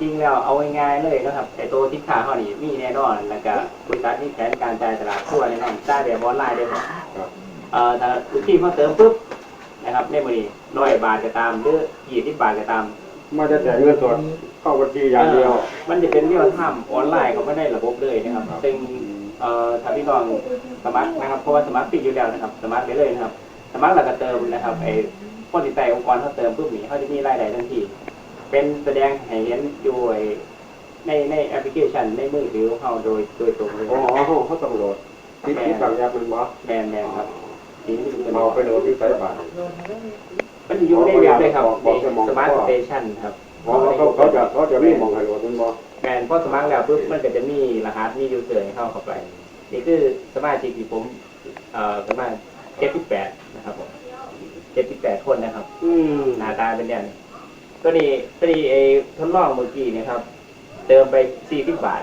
นะครับไอตัวที่ขาเขานี่มีแน่นอนแล้วก็บริษัทมีแผนการจ่ายตลาดทั่วแน่นอนจ่ายแบบออนไลน์ได้หมดครับเอ่อถ้าลูกทีมเขาเติมปุ๊บนะครับในมือนี้ร้อยบาทจะตามหรือยี่สิบบาทจะตามมาจะแต่เงินสดเข้าบัญชีอย่างเดียว มันจะเป็นเรียลไทม์ออนไลน์เขาไม่ได้ระบบเลยนะครับครับซึ่งเอ่อถ้าพี่น้องสมัครนะครับเพราะว่าสมัครฟรีอยู่แล้วนะครับสมัครไปเลยนะครับ สมัครแล้วก็เติมนะครับไอ้คนติดใจองค์กรเขาเติมปุ๊บนี้เขาจะมีรายได้ทันที เป็นแสดงให้เห็นอยู่ไอ้ในในแอปพลิเคชันในมือถือของเขาโดยโดยตรงเลยอ๋อเขาเขาต้องโหลดที่ที่ต่างแอปมันบ่แบนแบนครับทีนี้มันเอาไปโหลดที่ไซต์บาทมันอยู่ในเว็บเลยครับบอกบอกจะมองสมาร์ทว่าสเตชันครับอ๋อเขาเขาจะเขาจะไม่มองให้โหลดมันบ่แมนพอสมัครแล้วปุ๊บมันก็จะมีรหัสมียูเซอร์ให้เข้าเข้าไป นี่คือสมาชิกที่ผมเอ่อประมาณเจ็ดสิบแปดนะครับผมเจ็ดสิบแปดคนนะครับ อืมหน้าตาเป็นอย่างนี้ ก็นี่ก็นี่ไอ้ทดลองเมื่อกี้เนะครับ เติมไปสี่สิบบาท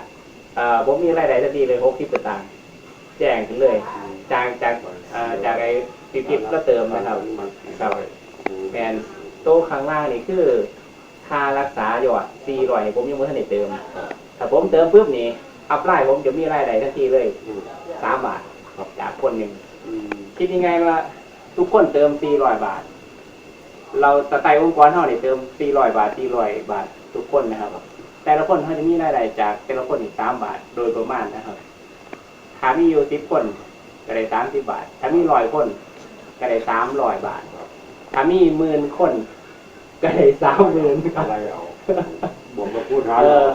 เอ่อผมมีรายได้ทันทีเลยหกสิบตางค์แจ้งถึงเลยจากจากเอ่อจากไอ้สิบสิบก็เติมนะครับครับแมนโต๊ะข้างล่างนี่คือค่ารักษายอดสี่ร้อยผมยังไม่ทันได้เติมถ้าผมเติมปุ๊บนี่อัพไลน์ผมจะมีรายได้ทันทีเลยอืมสามบาทจากคนหนึ่งอืมคิดยังไงว่าทุกคนเติมสี่ร้อยบาท เราสไตล์องค์กรเท่านี่เติมสี่ร้อยบาทสี่ร้อยบาททุกคนนะครับ แต่ละคนเขาจะมีรายได้จากแต่ละคนอีกสามบาทโดยประมาณนะครับถ้ามีอยู่สิบคนก็ได้สามสิบบาท ถ้ามีร้อยคนก็ได้สามร้อยบาทถ้ามีหมื่นคนก็ได้สามหมื่นครัอะบไรเอาบอกมาพูดหาเออ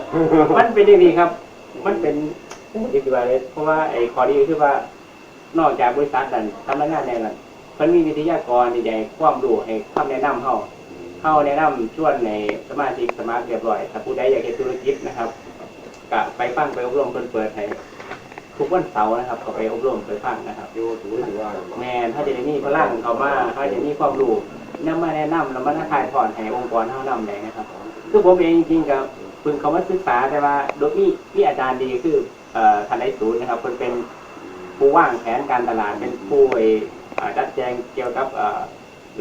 มันเป็นอย่างนี้ครับ มันเป็นดีกว่าเลยเพราะว่าไอ้ข้อดีก็คือว่านอกจากบริษัทนั้นทำงานในนั้น มันมีวิทยากรที่จะให้ความรู้ให้คำแนะนำเฮาเฮาแนะนำชวนในสมาชิกสมาชิกเรียบร้อยถ้าผู้ใดอยากเฮ็ดธุรกิจนะครับก็ไปฟังไปอบรมเพิ่นเปิดให้ทุกวันเสาร์นะครับก็ไปอบรมไปฟังนะครับอยู่ถือว่าแมนถ้าจะได้มีพลังเขามาเขาจะมีความรู้นำมาแนะนำแล้วมาถ่ายทอดให้องค์กรเฮานำได้นะครับคือผมเองจริงๆกับเพิ่งเขามาศึกษาแต่ว่าโดยมีมีอาจารย์ดีคือเอ่อท่านไอศูนย์นะครับเพิ่นเป็นผู้ว่างแผนการตลาดเป็นผู้ จัดแจงเกี่ยวกับ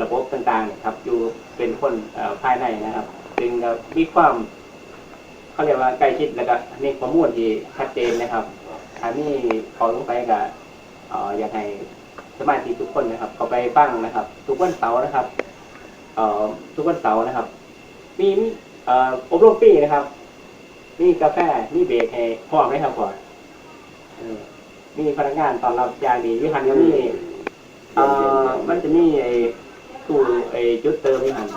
ระบบต่างๆครับอยู่เป็นคนภายในนะครับซึ่งมีความเขาเรียกว่าใกล้ชิดแล้วก็มีข้อมูลที่ชัดเจนนะครับถ้ามีขอลงไปกับอ่อยากให้สมาชิกทุกคนนะครับเขาไปฟังนะครับ ทุกวันเสาร์นะครับเอทุกวันเสาร์นะครับ มีอบรมฟรีนะครับ มีกาแฟมีเบรกให้พร้อมไหมครับก่อนมีพนักงานตอนรับอย่างดีวิหันก็มี อ่อมันจะมีไอ้ตู้ไอ้จุดเติมวิหัน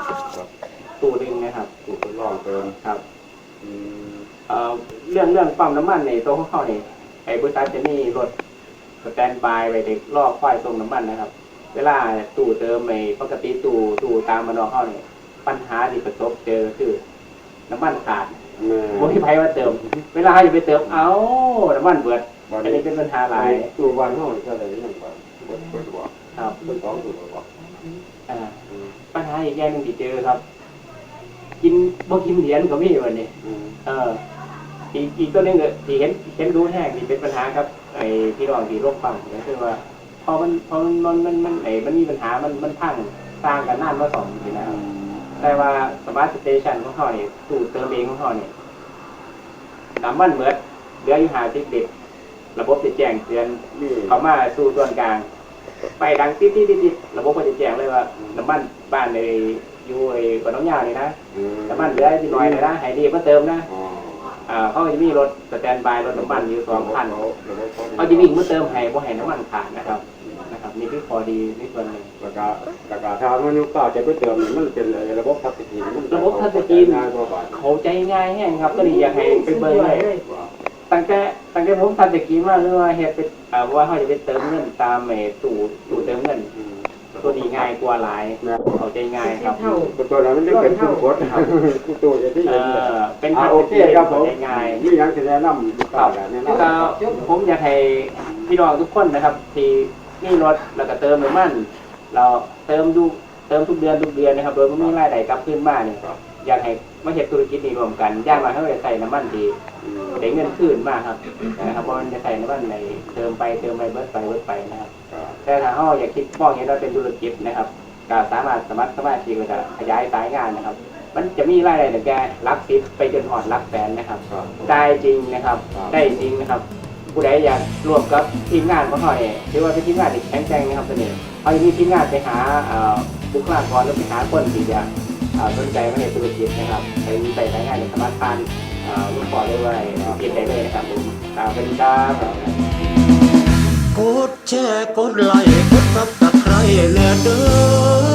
ตู้หนึงนะครับถูกทดลองเติมครับอืมเอ่อเรื่องเรื่องปั๊มน้ำมันในตัวของเขาเนี่ยไอ้บริษัทจะมีรถสแตนบายไว้เด็กรอบควายส่งน้ำมันนะครับ เวลาตู้เติมไอ้ปกติตู้ตู้ตามมานอกเขาเนี่ยปัญหาที่ประสบเจอคือน้ำมันขาดแม่ผมที่ไพว่าเติม เวลาจะไปเติมเอ้าน้ำมันเบิดวันอันนี้นี้เป็นปัญหาหลาย ตัววันเท่าไหร่ก็เลยยังไงเปิดเปิดบอก ครับเปิดสองตัวบอกอ่าปัญหาอีกอย่างหนึ่งที่เจอครับ กินบ่กินเหรียญก็มีวันนี้อืมเอออีกอีกตัวหนึงก็ที่เห็นเห็นรู้แห้งที่เป็นปัญหาครับไอ้พี่น้องที่โรคปั๊มก็คือว่าพอมันพอมันมันมันมันไอ้มันมีปัญหามันมันพังสร้างกันนานมาสองปีนะครับแต่ว่าสมาร์ทสเตชันของเขาเนี่ยตู้เติมเองของเขาเนี่ยน้ำมันเหมือดเหลืออยู่หาสิบลิตรระบบจะแจ้งเตือนนี่เขามาสู่ส่วนกลาง ไปดังติดติดติดติดระบบก็จะแจ้งเลยว่าน้ำมันบ้านในอยู่ไอ้บ้านน้องยาวนี่นะอืมน้ำมันเหลือที่น้อยเลยนะให้รีบมาเติมนะอ๋ออ่าเขาก็จะมีรถสแตนบายรถน้ำมันอยู่สองคันเขาเขาจะวิ่งมาเติมให้บ่ให้น้ำมันขาดนะครับนะครับนี่คือข้อดีในส่วนหนึ่งแล้วก็แล้วก็ถ้ามันยุคเก่าจะไปเติมนี่มันเป็นระบบทัชสกรีนมันระบบทัชสกรีนง่ายกว่าบาทเขาใจง่ายแห้งครับ ก็นี่อยากให้ไปเบิ่งเลย ตั้งแต่ตั้งแต่ผมทำตะกี้มาเรื่องว่าเฮ็ดเป็นอ่าว่าเขาจะไปเติมเงินตามไอ้ตู้ตู้เติมเงินอืมตัวนี้ง่ายกว่าหลายเข้าใจง่ายครับตัวนั้นมันจะเป็นผู้กดผู้ตัวจะที่เอเห็นอเป็นอ่าทางโอเคครับผมเข้าใจง่ายนี่ยังจะแนะนำลูกคค้ารับแนะนก็ผมอยากให้พี่น้องทุกคนนะครับ ที่มีรถแล้วก็เติมน้ำมัน เราเติมดูเติมทุกเดือนทุกเดือนนะครับ โดยไม่มีรายได้กลับขึ้นมาเนี่ย อยากให้มาเฮ็ดธุรกิจนี้รวมกันย่างมาให้เรใส่น้ำมันดีได้เงินคืนมากครับนะครับเพราะมันจะใส่น้ำมันในเติมไปเติมไปเบิดไปเบิดไปนะครับแต่ถ้าเราอยากคิดมองเห็นว่าเป็นธุรกิจนะครับก็สามารถสมัครสมาชิกก็จะขยายสายงานนะครับ มันจะมีรายได้แต่แกรักสิบไปจนหอดรักแสนนะครับได้จริงนะครับ ได้จริงนะครับ ผู้ใดอยากร่วมกับทีมงานของเขาเนี่ยถือว่าเป็นทีมงานที่แข็งแกร่งนะครับตัวนี้เขาจะมีทีมงานไปหาเอ่อบุคลากรหรือไปหาคนที่จะ สนใจมาในธุรกิจนะครับไปไปรายงานในสมาร์ทฟานเอ่อหลวงพ่อได้ไว้เพียงใดเลยนะครับผมขอบคุณครับกดแชร์กดไลค์กดซับสไครต์แน่เด้อ